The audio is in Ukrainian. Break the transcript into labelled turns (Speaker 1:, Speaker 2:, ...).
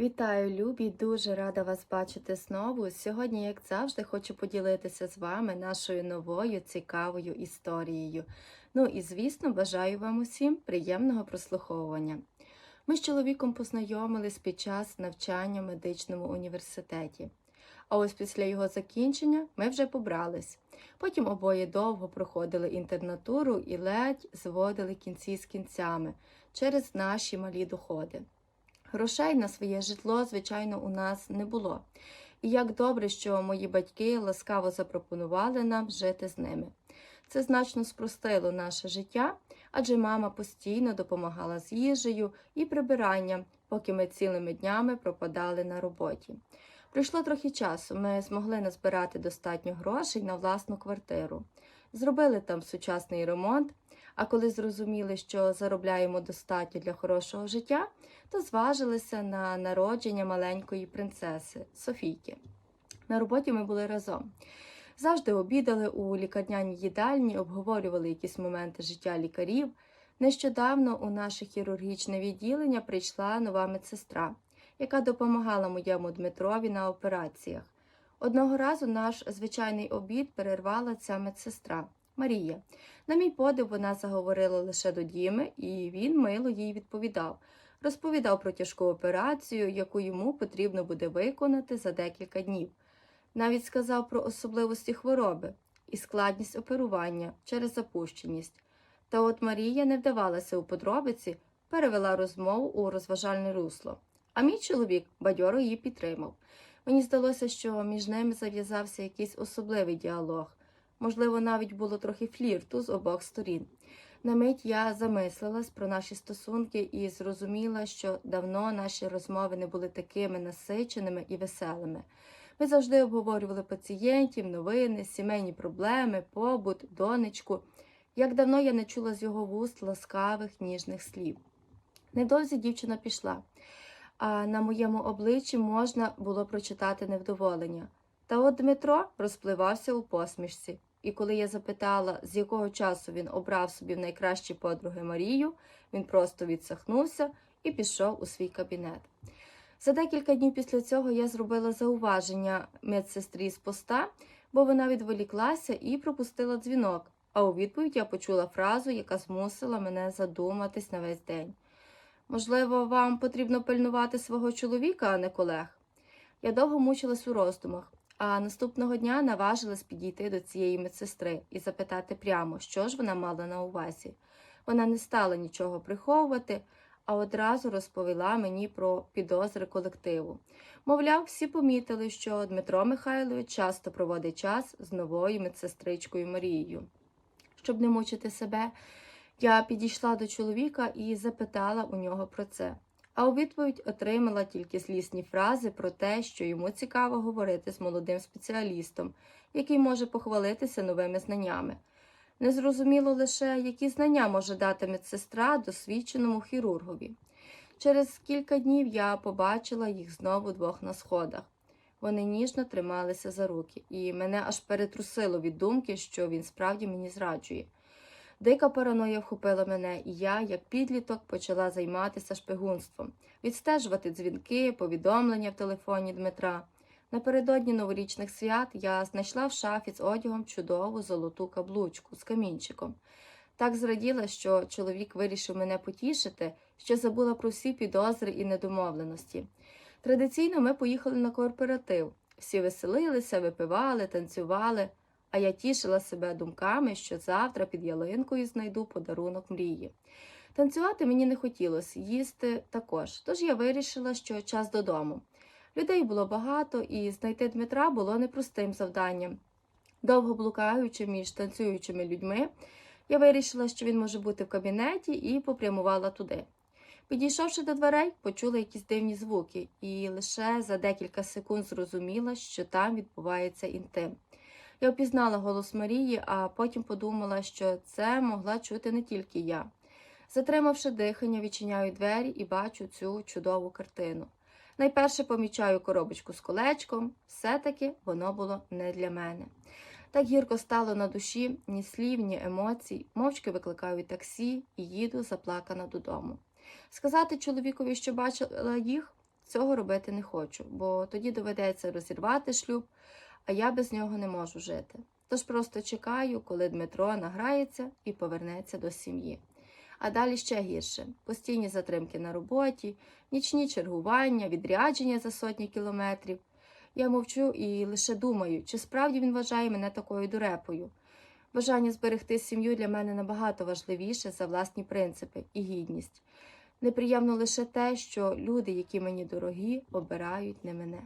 Speaker 1: Вітаю, любі! Дуже рада вас бачити знову. Сьогодні, як завжди, хочу поділитися з вами нашою новою цікавою історією. Ну і, звісно, бажаю вам усім приємного прослуховування. Ми з чоловіком познайомились під час навчання в медичному університеті. А ось після його закінчення ми вже побрались. Потім обоє довго проходили інтернатуру і ледь зводили кінці з кінцями через наші малі доходи. Грошей на своє житло, звичайно, у нас не було. І як добре, що мої батьки ласкаво запропонували нам жити з ними. Це значно спростило наше життя, адже мама постійно допомагала з їжею і прибиранням, поки ми цілими днями пропадали на роботі. Пройшло трохи часу, ми змогли назбирати достатньо грошей на власну квартиру. Зробили там сучасний ремонт, а коли зрозуміли, що заробляємо достатньо для хорошого життя, то зважилися на народження маленької принцеси Софійки. На роботі ми були разом. Завжди обідали у лікарняній їдальні, обговорювали якісь моменти життя лікарів. Нещодавно у наше хірургічне відділення прийшла нова медсестра, яка допомагала моєму Дмитрові на операціях. Одного разу наш звичайний обід перервала ця медсестра Марія. На мій подив, вона заговорила лише до Діми, і він мило їй відповідав. Розповідав про тяжку операцію, яку йому потрібно буде виконати за декілька днів. Навіть сказав про особливості хвороби і складність оперування через запущеність. Та от Марія не вдавалася у подробиці, перевела розмову у розважальне русло. А мій чоловік бадьоро її підтримав. Мені здалося, що між ними зав'язався якийсь особливий діалог. Можливо, навіть було трохи флірту з обох сторін. На мить я замислилась про наші стосунки і зрозуміла, що давно наші розмови не були такими насиченими і веселими. Ми завжди обговорювали пацієнтів, новини, сімейні проблеми, побут, донечку. Як давно я не чула з його вуст ласкавих, ніжних слів. Невдовзі дівчина пішла, на моєму обличчі можна було прочитати невдоволення. Та от Дмитро розпливався у посмішці, і коли я запитала, з якого часу він обрав собі в найкращі подруги Марію, він просто відсахнувся і пішов у свій кабінет. За декілька днів після цього я зробила зауваження медсестрі з поста, бо вона відволіклася і пропустила дзвінок, а у відповідь я почула фразу, яка змусила мене задуматись на весь день. Можливо, вам потрібно пильнувати свого чоловіка, а не колег? Я довго мучилась у роздумах, а наступного дня наважилась підійти до цієї медсестри і запитати прямо, що ж вона мала на увазі. Вона не стала нічого приховувати, а одразу розповіла мені про підозри колективу. Мовляв, всі помітили, що Дмитро Михайлович часто проводить час з новою медсестричкою Марією. Щоб не мучити себе, я підійшла до чоловіка і запитала у нього про це. А у відповідь отримала тільки злісні фрази про те, що йому цікаво говорити з молодим спеціалістом, який може похвалитися новими знаннями. Незрозуміло лише, які знання може дати медсестра досвідченому хірургові. Через кілька днів я побачила їх знову двох на сходах. Вони ніжно трималися за руки, і мене аж перетрусило від думки, що він справді мені зраджує. Дика параноя вхопила мене, і я, як підліток, почала займатися шпигунством, відстежувати дзвінки, повідомлення в телефоні Дмитра. Напередодні новорічних свят я знайшла в шафі з одягом чудову золоту каблучку з камінчиком. Так зраділа, що чоловік вирішив мене потішити, що забула про всі підозри і недомовленості. Традиційно ми поїхали на корпоратив. Всі веселилися, випивали, танцювали, а я тішила себе думками, що завтра під ялинкою знайду подарунок мрії. Танцювати мені не хотілося, їсти також, тож я вирішила, що час додому. Людей було багато, і знайти Дмитра було непростим завданням. Довго блукаючи між танцюючими людьми, я вирішила, що він може бути в кабінеті, і попрямувала туди. Підійшовши до дверей, почула якісь дивні звуки, і лише за декілька секунд зрозуміла, що там відбувається інтим. Я впізнала голос Марії, а потім подумала, що це могла чути не тільки я. Затримавши дихання, відчиняю двері і бачу цю чудову картину. Найперше помічаю коробочку з колечком, все-таки воно було не для мене. Так гірко стало на душі, ні слів, ні емоцій, мовчки викликаю таксі і їду заплакана додому. Сказати чоловікові, що бачила їх, цього робити не хочу, бо тоді доведеться розірвати шлюб, а я без нього не можу жити. Тож просто чекаю, коли Дмитро награється і повернеться до сім'ї. А далі ще гірше: постійні затримки на роботі, нічні чергування, відрядження за сотні кілометрів. Я мовчу і лише думаю, чи справді він вважає мене такою дурепою. Бажання зберегти сім'ю для мене набагато важливіше за власні принципи і гідність. Неприємно лише те, що люди, які мені дорогі, обирають не мене.